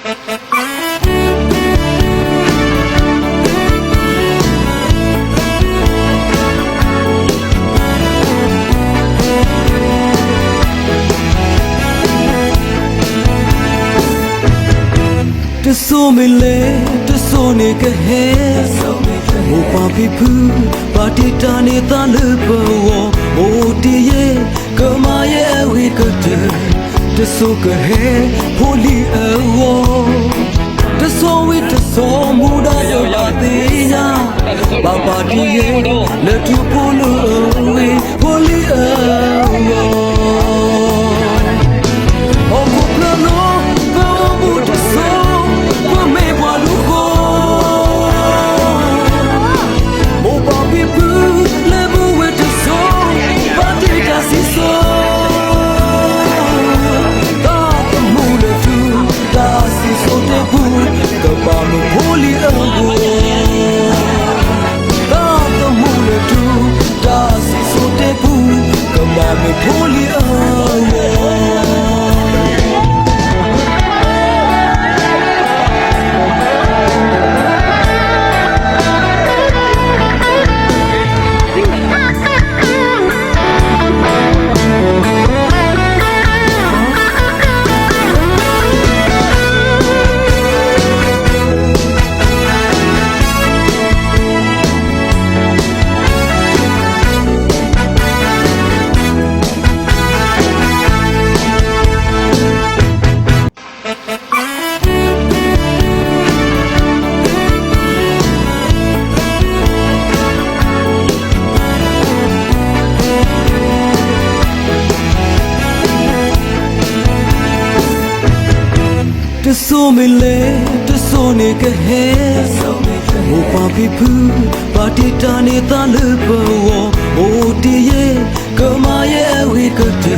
တဆိုးမလဲတဆိုးနေကဟဲဟိုပါပိပူပါတီတာနေတာလပဝဟိုတီရဲ့ကမာရဲ့ဝေကတဲ့ တဆိုးကဟဲဟိုလီအဝတဆိုးဝေတဆိုးမူဒါရောပါသေးညာပါပါတီရဲ့လက်ထူပိုလို့ဝေဟိုလီအ poli so me le to so ne ka he o pa pi pu pa ti ta ne ta lu po wo o ti ye ko ma ye we ka te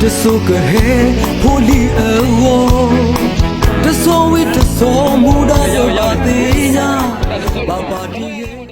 to so ka he holy a wo to so we to so mu da yo ya te ya ba ba ti ye